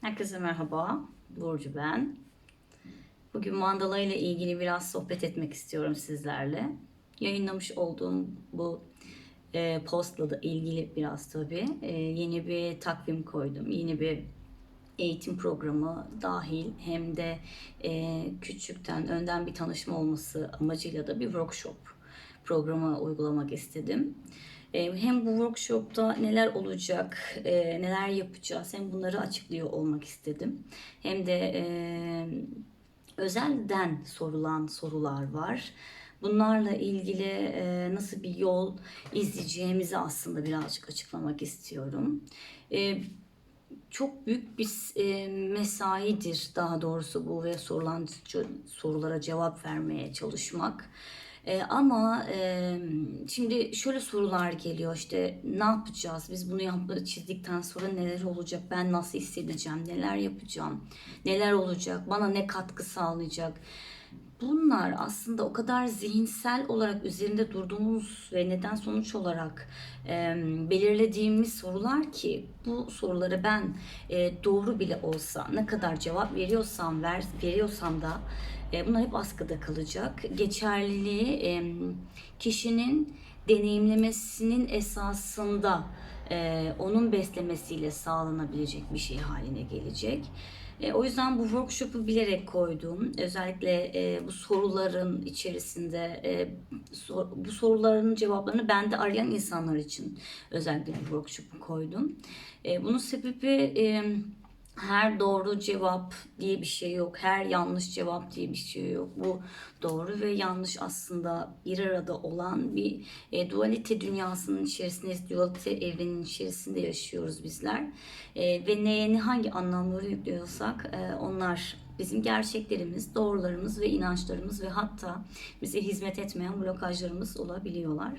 Herkese merhaba. Burcu ben. Bugün mandala ile ilgili biraz sohbet etmek istiyorum sizlerle. Yayınlamış olduğum bu e, postla da ilgili biraz tabii. E, yeni bir takvim koydum. Yeni bir eğitim programı dahil hem de e, küçükten önden bir tanışma olması amacıyla da bir workshop programı uygulamak istedim. E, Hem bu workshopta neler olacak, e, neler yapacağız hem bunları açıklıyor olmak istedim. Hem de e, özelden sorulan sorular var. Bunlarla ilgili e, nasıl bir yol izleyeceğimizi aslında birazcık açıklamak istiyorum. Çok büyük bir mesaidir daha doğrusu bu ve sorulan sorulara cevap vermeye çalışmak. E, ama e, şimdi şöyle sorular geliyor işte ne yapacağız? Biz bunu yapmayı çizdikten sonra neler olacak? Ben nasıl hissedeceğim? Neler yapacağım? Neler olacak? Bana ne katkı sağlayacak? Bunlar aslında o kadar zihinsel olarak üzerinde durduğumuz ve neden sonuç olarak e, belirlediğimiz sorular ki bu soruları ben e, doğru bile olsa ne kadar cevap veriyorsam ver, veriyorsam da e, bunlar hep askıda kalacak. Geçerliliği kişinin deneyimlemesinin esasında e, onun beslemesiyle sağlanabilecek bir şey haline gelecek. E, o yüzden bu workshop'u bilerek koydum. Özellikle e, bu soruların içerisinde bu soruların cevaplarını bende arayan insanlar için özellikle bir workshop'u koydum. Bunun sebebi her doğru cevap diye bir şey yok. Her yanlış cevap diye bir şey yok. Bu doğru ve yanlış aslında bir arada olan bir e, dualite dünyasının içerisindeyiz. Dualite evrenin içerisinde yaşıyoruz bizler. E, ve neye ne hangi anlamları yüklüyorsak e, onlar bizim gerçeklerimiz, doğrularımız ve inançlarımız ve hatta bize hizmet etmeyen blokajlarımız olabiliyorlar.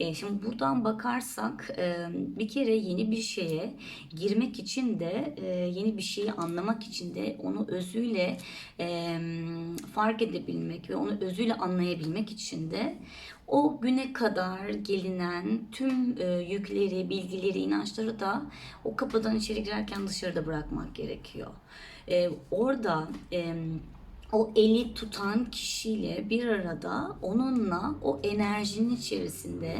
E, şimdi buradan bakarsak e, bir kere yeni bir şeye girmek için de e, yeni bir şeyi anlamak için de onu özüyle fark edebilmek ve onu özüyle anlayabilmek için de o güne kadar gelinen tüm yükleri, bilgileri, inançları da o kapıdan içeri girerken dışarıda bırakmak gerekiyor. E, orada e, o eli tutan kişiyle bir arada onunla o enerjinin içerisinde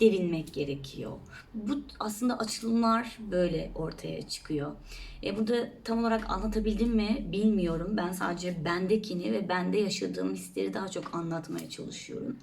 devinmek gerekiyor. Bu aslında açılımlar böyle ortaya çıkıyor. E, burada tam olarak anlatabildim mi bilmiyorum. Ben sadece bendekini ve bende yaşadığım hisleri daha çok anlatmaya çalışıyorum.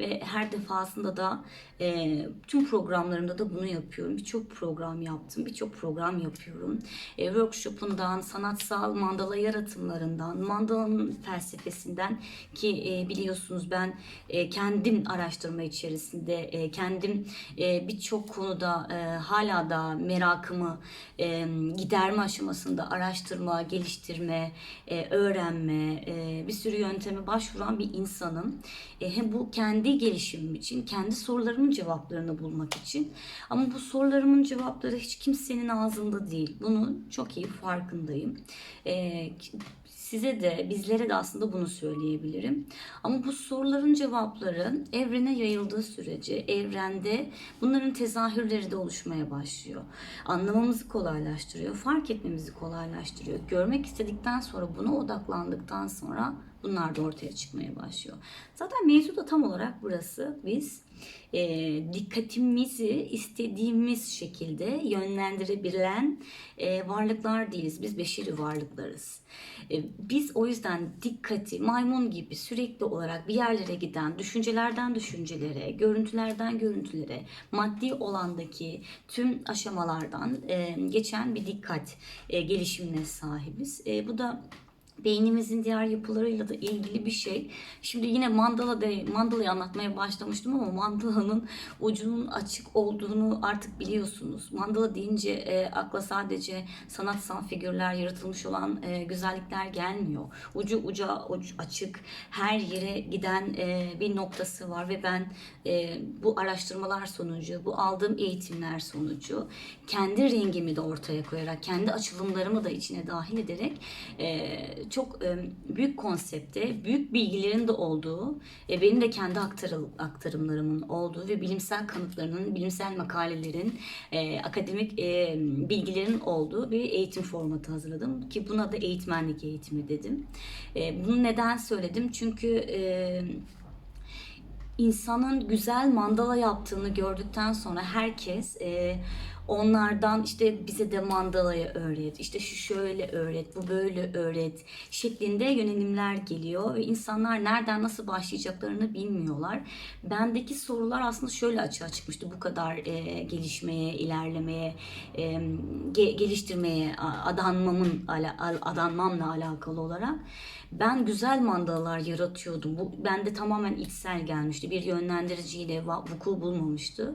Ve her defasında da e, tüm programlarımda da bunu yapıyorum. Birçok program yaptım, birçok program yapıyorum. E, workshopundan, sanatsal mandala yaratımlarından, mandalanın felsefesinden ki e, biliyorsunuz ben e, kendim araştırma içerisinde, e, kendim e, birçok konuda e, hala da merakımı e, giderme aşamasında araştırma, geliştirme, e, öğrenme, e, bir sürü yönteme başvuran bir insanım. E, hem bu kendi gelişimim için, kendi sorularımın cevaplarını bulmak için. Ama bu sorularımın cevapları hiç kimsenin ağzında değil. Bunun çok iyi farkındayım. E, size de bizlere de aslında bunu söyleyebilirim. Ama bu soruların cevapları evrene yayıldığı sürece evrende bunların tezahürleri de oluşmaya başlıyor. Anlamamızı kolaylaştırıyor, fark etmemizi kolaylaştırıyor. Görmek istedikten sonra buna odaklandıktan sonra bunlar da ortaya çıkmaya başlıyor. Zaten mevzu da tam olarak burası. Biz e, dikkatimizi istediğimiz şekilde yönlendirebilen e, varlıklar değiliz. Biz beşeri varlıklarız. E, biz o yüzden dikkati maymun gibi sürekli olarak bir yerlere giden düşüncelerden düşüncelere, görüntülerden görüntülere, maddi olandaki tüm aşamalardan e, geçen bir dikkat e, gelişimine sahibiz. E, bu da beynimizin diğer yapılarıyla da ilgili bir şey. Şimdi yine mandala de, mandalayı anlatmaya başlamıştım ama mandalanın ucunun açık olduğunu artık biliyorsunuz. Mandala deyince e, akla sadece sanatsal figürler yaratılmış olan e, güzellikler gelmiyor. Ucu uca ucu açık, her yere giden e, bir noktası var ve ben e, bu araştırmalar sonucu, bu aldığım eğitimler sonucu kendi rengimi de ortaya koyarak, kendi açılımlarımı da içine dahil ederek e, çok büyük konsepte, büyük bilgilerin de olduğu, e, benim de kendi aktarımlarımın olduğu ve bilimsel kanıtlarının, bilimsel makalelerin, akademik bilgilerin olduğu bir eğitim formatı hazırladım. Ki buna da eğitmenlik eğitimi dedim. Bunu neden söyledim? Çünkü... İnsanın güzel mandala yaptığını gördükten sonra herkes onlardan işte bize de mandalayı öğret, işte şu şöyle öğret, bu böyle öğret şeklinde yönelimler geliyor ve insanlar nereden nasıl başlayacaklarını bilmiyorlar. Bendeki sorular aslında şöyle açığa çıkmıştı bu kadar e, gelişmeye, ilerlemeye, e, ge- geliştirmeye adanmamın ala- al- adanmamla alakalı olarak ben güzel mandalalar yaratıyordum. Bu bende tamamen içsel gelmişti. Bir yönlendiriciyle vuku bulmamıştı.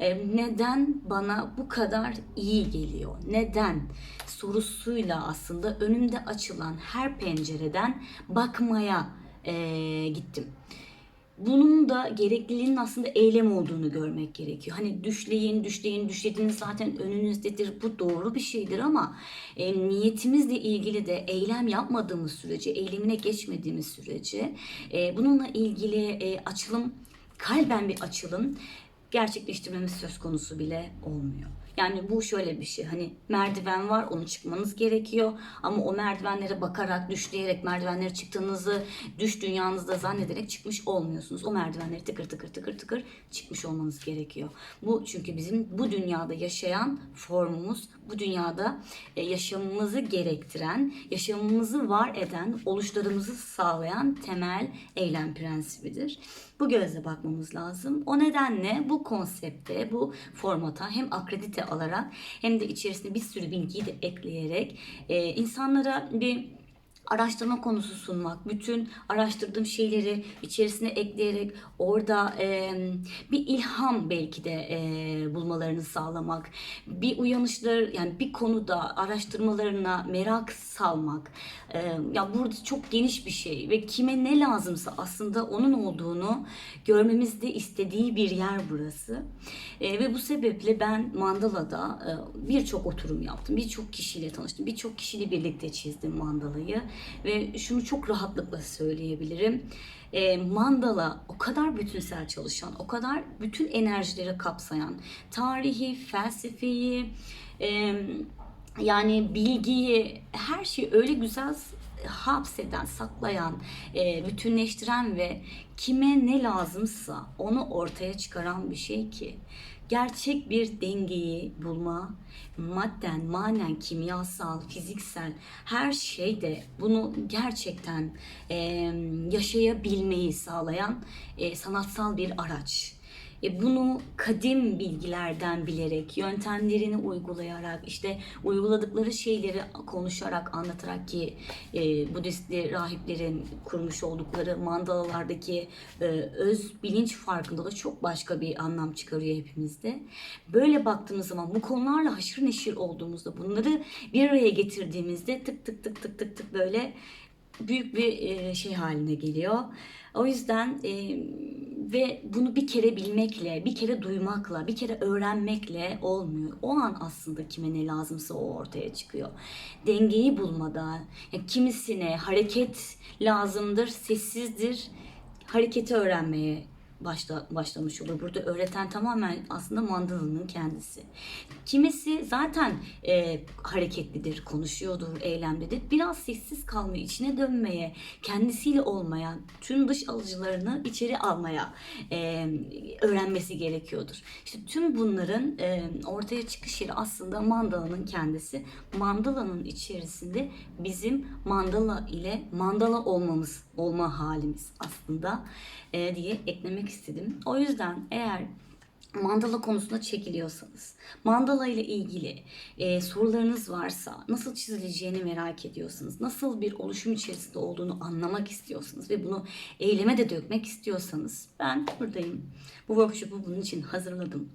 E, neden bana bu kadar iyi geliyor? Neden? Sorusuyla aslında önümde açılan her pencereden bakmaya e, gittim. Bunun da gerekliliğinin aslında eylem olduğunu görmek gerekiyor. Hani düşleyin, düşleyin, düşlediğiniz zaten önünüzdedir. Bu doğru bir şeydir ama e, niyetimizle ilgili de eylem yapmadığımız sürece, eylemine geçmediğimiz sürece e, bununla ilgili e, açılım, kalben bir açılım gerçekleştirmemiz söz konusu bile olmuyor. Yani bu şöyle bir şey hani merdiven var onu çıkmanız gerekiyor ama o merdivenlere bakarak düşleyerek merdivenlere çıktığınızı düş dünyanızda zannederek çıkmış olmuyorsunuz. O merdivenleri tıkır tıkır tıkır tıkır çıkmış olmanız gerekiyor. Bu çünkü bizim bu dünyada yaşayan formumuz, bu dünyada e, yaşamımızı gerektiren, yaşamımızı var eden, oluşlarımızı sağlayan temel eylem prensibidir. Bu gözle bakmamız lazım. O nedenle bu konsepte, bu formata hem akredite alarak hem de içerisine bir sürü bilgiyi de ekleyerek e, insanlara bir araştırma konusu sunmak, bütün araştırdığım şeyleri içerisine ekleyerek orada e, bir ilham belki de e, bulmalarını sağlamak, bir uyanışlar yani bir konuda araştırmalarına merak salmak. E, ya burada çok geniş bir şey ve kime ne lazımsa aslında onun olduğunu görmemizde istediği bir yer burası. E, ve bu sebeple ben Mandala'da e, birçok oturum yaptım, birçok kişiyle tanıştım, birçok kişiyle birlikte çizdim Mandala'yı ve şunu çok rahatlıkla söyleyebilirim. E, mandala o kadar bütünsel çalışan, o kadar bütün enerjileri kapsayan, tarihi, felsefeyi, e, yani bilgiyi, her şeyi öyle güzel hapseden, saklayan, e, bütünleştiren ve kime ne lazımsa onu ortaya çıkaran bir şey ki gerçek bir dengeyi bulma, madden, manen, kimyasal, fiziksel her şeyde bunu gerçekten e, yaşayabilmeyi sağlayan e, sanatsal bir araç. E, bunu kadim bilgilerden bilerek, yöntemlerini uygulayarak, işte uyguladıkları şeyleri konuşarak, anlatarak ki e, Budistli rahiplerin kurmuş oldukları mandalalardaki e, öz bilinç farkındalığı çok başka bir anlam çıkarıyor hepimizde. Böyle baktığımız zaman bu konularla haşır neşir olduğumuzda, bunları bir araya getirdiğimizde tık tık tık tık tık tık böyle büyük bir e, şey haline geliyor. O yüzden e, ve bunu bir kere bilmekle, bir kere duymakla, bir kere öğrenmekle olmuyor. O an aslında kime ne lazımsa o ortaya çıkıyor. Dengeyi bulmada, yani kimisine hareket lazımdır, sessizdir, hareketi öğrenmeye başla, başlamış olur. Burada öğreten tamamen aslında mandalının kendisi. Kimisi zaten e, hareketlidir, konuşuyordur, eylemlidir. Biraz sessiz kalmaya, içine dönmeye, kendisiyle olmaya, tüm dış alıcılarını içeri almaya e, öğrenmesi gerekiyordur. İşte tüm bunların e, ortaya çıkış yeri aslında mandalanın kendisi. Mandalanın içerisinde bizim mandala ile mandala olmamız, olma halimiz aslında e, diye eklemek istedim. O yüzden eğer mandala konusunda çekiliyorsanız, mandala ile ilgili e, sorularınız varsa, nasıl çizileceğini merak ediyorsanız, nasıl bir oluşum içerisinde olduğunu anlamak istiyorsanız ve bunu eyleme de dökmek istiyorsanız ben buradayım. Bu workshop'u bunun için hazırladım.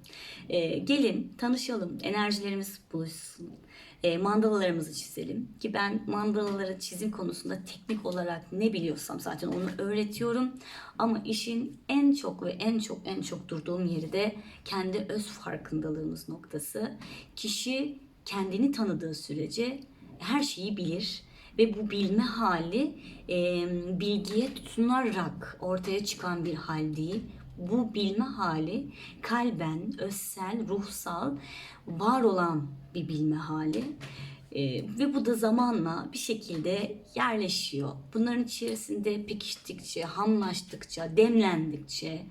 E, gelin, tanışalım, enerjilerimiz buluşsun e, mandalalarımızı çizelim. Ki ben mandalaları çizim konusunda teknik olarak ne biliyorsam zaten onu öğretiyorum. Ama işin en çok ve en çok en çok durduğum yeri de kendi öz farkındalığımız noktası. Kişi kendini tanıdığı sürece her şeyi bilir ve bu bilme hali e, bilgiye tutunarak ortaya çıkan bir hal değil. Bu bilme hali kalben, özsel, ruhsal, var olan bir bilme hali. E, ve bu da zamanla bir şekilde yerleşiyor. Bunların içerisinde pekiştikçe, hamlaştıkça, demlendikçe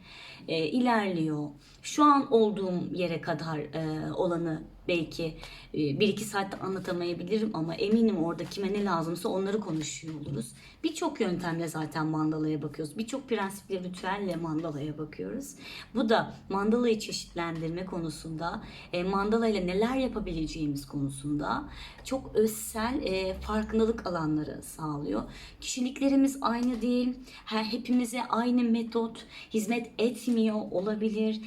e, ilerliyor. Şu an olduğum yere kadar e, olanı belki e, bir iki saatte anlatamayabilirim ama eminim orada kime ne lazımsa onları konuşuyor oluruz. Birçok yöntemle zaten mandalaya bakıyoruz. Birçok prensiple, ritüelle mandalaya bakıyoruz. Bu da mandalayı çeşitlendirme konusunda, e, mandala ile neler yapabileceğimiz konusunda çok özsel e, farkındalık alanları sağlıyor. Kişiliklerimiz aynı değil. Hepimize aynı metot hizmet etmiyor olabilir.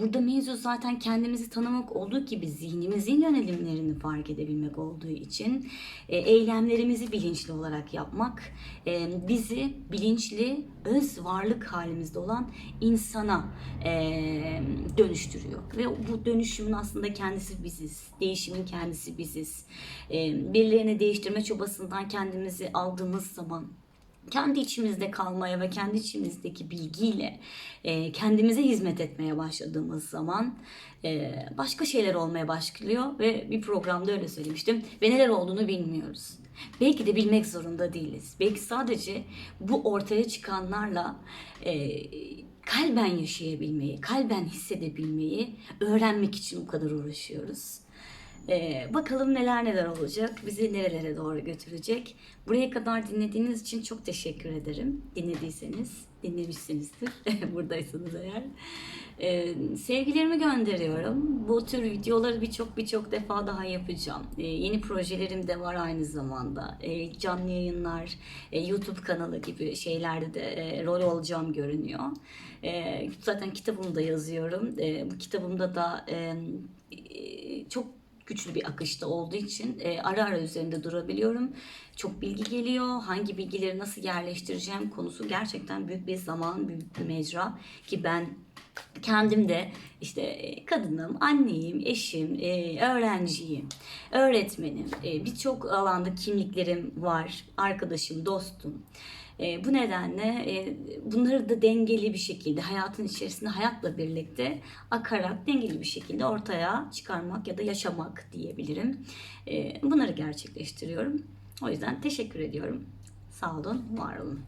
Burada mevzu zaten kendimizi tanımak olduğu gibi zihnimizin yönelimlerini fark edebilmek olduğu için e, eylemlerimizi bilinçli olarak yapmak e, bizi bilinçli öz varlık halimizde olan insana e, dönüştürüyor. Ve bu dönüşümün aslında kendisi biziz. Değişimin kendisi biziz. E, birilerini değiştirme çabasından kendimizi aldığımız zaman kendi içimizde kalmaya ve kendi içimizdeki bilgiyle e, kendimize hizmet etmeye başladığımız zaman e, başka şeyler olmaya başlıyor ve bir programda öyle söylemiştim ve neler olduğunu bilmiyoruz. Belki de bilmek zorunda değiliz. Belki sadece bu ortaya çıkanlarla e, kalben yaşayabilmeyi, kalben hissedebilmeyi öğrenmek için bu kadar uğraşıyoruz. Ee, bakalım neler neler olacak, bizi nerelere doğru götürecek. Buraya kadar dinlediğiniz için çok teşekkür ederim. Dinlediyseniz, dinlemişsinizdir buradaysanız eğer. Ee, sevgilerimi gönderiyorum. Bu tür videoları birçok birçok defa daha yapacağım. Ee, yeni projelerim de var aynı zamanda. Ee, canlı yayınlar, e, YouTube kanalı gibi şeylerde de e, rol alacağım görünüyor. Ee, zaten kitabımda yazıyorum. Ee, bu kitabımda da e, çok güçlü bir akışta olduğu için e, ara ara üzerinde durabiliyorum. Çok bilgi geliyor. Hangi bilgileri nasıl yerleştireceğim konusu gerçekten büyük bir zaman, büyük bir mecra ki ben kendim de işte e, kadınım, anneyim, eşim, e, öğrenciyim, öğretmenim. E, Birçok alanda kimliklerim var. Arkadaşım, dostum. E, bu nedenle e, bunları da dengeli bir şekilde hayatın içerisinde hayatla birlikte akarak dengeli bir şekilde ortaya çıkarmak ya da yaşamak diyebilirim. E, bunları gerçekleştiriyorum. O yüzden teşekkür ediyorum. Sağ olun, var olun.